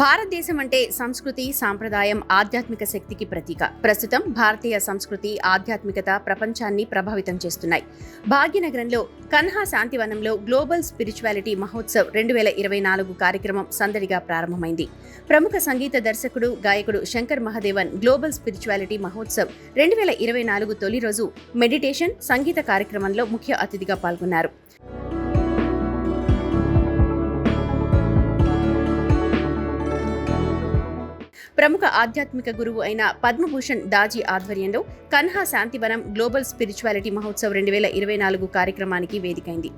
భారతదేశం అంటే సంస్కృతి సాంప్రదాయం ఆధ్యాత్మిక శక్తికి ప్రతీక. ప్రస్తుతం భారతీయ సంస్కృతి ఆధ్యాత్మికత ప్రపంచాన్ని ప్రభావితం చేస్తున్నాయి. భాగ్యనగరంలో కన్హా శాంతివనంలో గ్లోబల్ స్పిరిచువాలిటీ మహోత్సవ్ రెండు వేల ఇరవై నాలుగు కార్యక్రమం సందడిగా ప్రారంభమైంది. ప్రముఖ సంగీత దర్శకుడు గాయకుడు శంకర్ మహదేవన్ గ్లోబల్ స్పిరిచువాలిటీ మహోత్సవ్ రెండు వేల ఇరవై నాలుగు తొలి రోజు మెడిటేషన్ సంగీత కార్యక్రమంలో ముఖ్య అతిథిగా పాల్గొన్నారు. ప్రముఖ ఆధ్యాత్మిక గురువు అయిన పద్మభూషణ్ దాజీ ఆధ్వర్యంలో కన్హా శాంతివనం గ్లోబల్ స్పిరిచువాలిటీ మహోత్సవ్ రెండు వేల ఇరవై నాలుగు కార్యక్రమానికి వేదికైంది.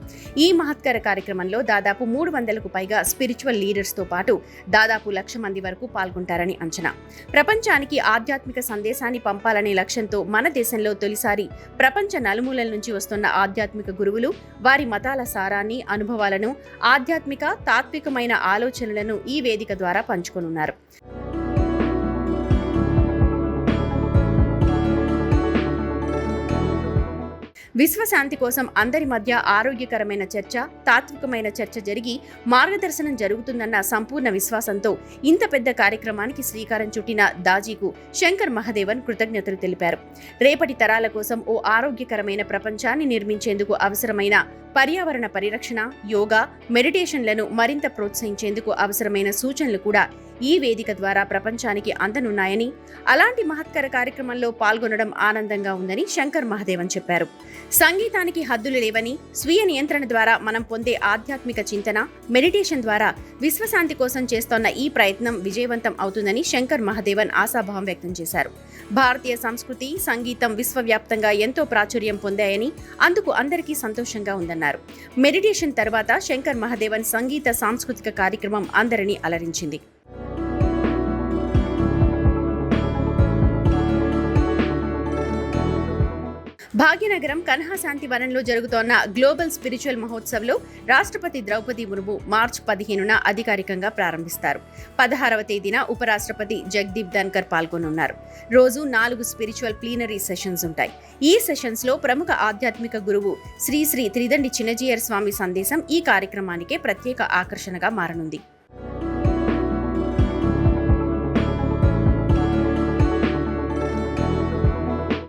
ఈ మహత్కర కార్యక్రమంలో దాదాపు మూడు వందలకు పైగా స్పిరిచువల్ లీడర్స్తో పాటు దాదాపు లక్ష మంది వరకు పాల్గొంటారని అంచనా. ప్రపంచానికి ఆధ్యాత్మిక సందేశాన్ని పంపాలనే లక్ష్యంతో మన దేశంలో తొలిసారి ప్రపంచ నలుమూలల నుంచి వస్తున్న ఆధ్యాత్మిక గురువులు వారి మతాల సారాన్ని అనుభవాలను ఆధ్యాత్మిక తాత్వికమైన ఆలోచనలను ఈ వేదిక ద్వారా పంచుకొనున్నారు. విశ్వశాంతి కోసం అందరి మధ్య ఆరోగ్యకరమైన చర్చ తాత్వికమైన చర్చ జరిగి మార్గదర్శనం జరుగుతుందన్న సంపూర్ణ విశ్వాసంతో ఇంత పెద్ద కార్యక్రమానికి శ్రీకారం చుట్టిన దాజీకు శంకర్ మహదేవన్ కృతజ్ఞతలు తెలిపారు. రేపటి తరాల కోసం ఓ ఆరోగ్యకరమైన ప్రపంచాన్ని నిర్మించేందుకు అవసరమైన పర్యావరణ పరిరక్షణ యోగా మెడిటేషన్లను మరింత ప్రోత్సహించేందుకు అవసరమైన సూచనలు కూడా ఈ వేదిక ద్వారా ప్రపంచానికి అందనున్నాయని అలాంటి మహత్కర కార్యక్రమంలో పాల్గొనడం ఆనందంగా ఉందని శంకర్ మహదేవన్ చెప్పారు. సంగీతానికి హద్దులు లేవని స్వీయ నియంత్రణ ద్వారా మనం పొందే ఆధ్యాత్మిక చింతన మెడిటేషన్ ద్వారా విశ్వశాంతి కోసం చేస్తోన్న ఈ ప్రయత్నం విజయవంతం అవుతుందని శంకర్ మహదేవన్ ఆశాభావం వ్యక్తం చేశారు. భారతీయ సంస్కృతి సంగీతం విశ్వవ్యాప్తంగా ఎంతో ప్రాచుర్యం పొందాయని అందుకు అందరికీ సంతోషంగా ఉందన్నారు. మెడిటేషన్ తర్వాత శంకర్ మహదేవన్ సంగీత సాంస్కృతిక కార్యక్రమం అందరినీ అలరించింది. భాగ్యనగరం కన్హాశాంతి వనంలో జరుగుతోన్న గ్లోబల్ స్పిరిచువల్ మహోత్సవ్లో రాష్ట్రపతి ద్రౌపది ముర్ము మార్చ్ పదిహేనున అధికారికంగా ప్రారంభిస్తారు. పదహారవ తేదీన ఉపరాష్ట్రపతి జగదీప్ ధన్కర్ పాల్గొనున్నారు రోజు నాలుగు స్పిరిచువల్ ప్లీనరీ సెషన్స్ ఉంటాయి. ఈ సెషన్స్లో ప్రముఖ ఆధ్యాత్మిక గురువు శ్రీ శ్రీ త్రిదండి చిన్నజీయర్ స్వామి సందేశం ఈ కార్యక్రమానికే ప్రత్యేక ఆకర్షణగా మారనుంది.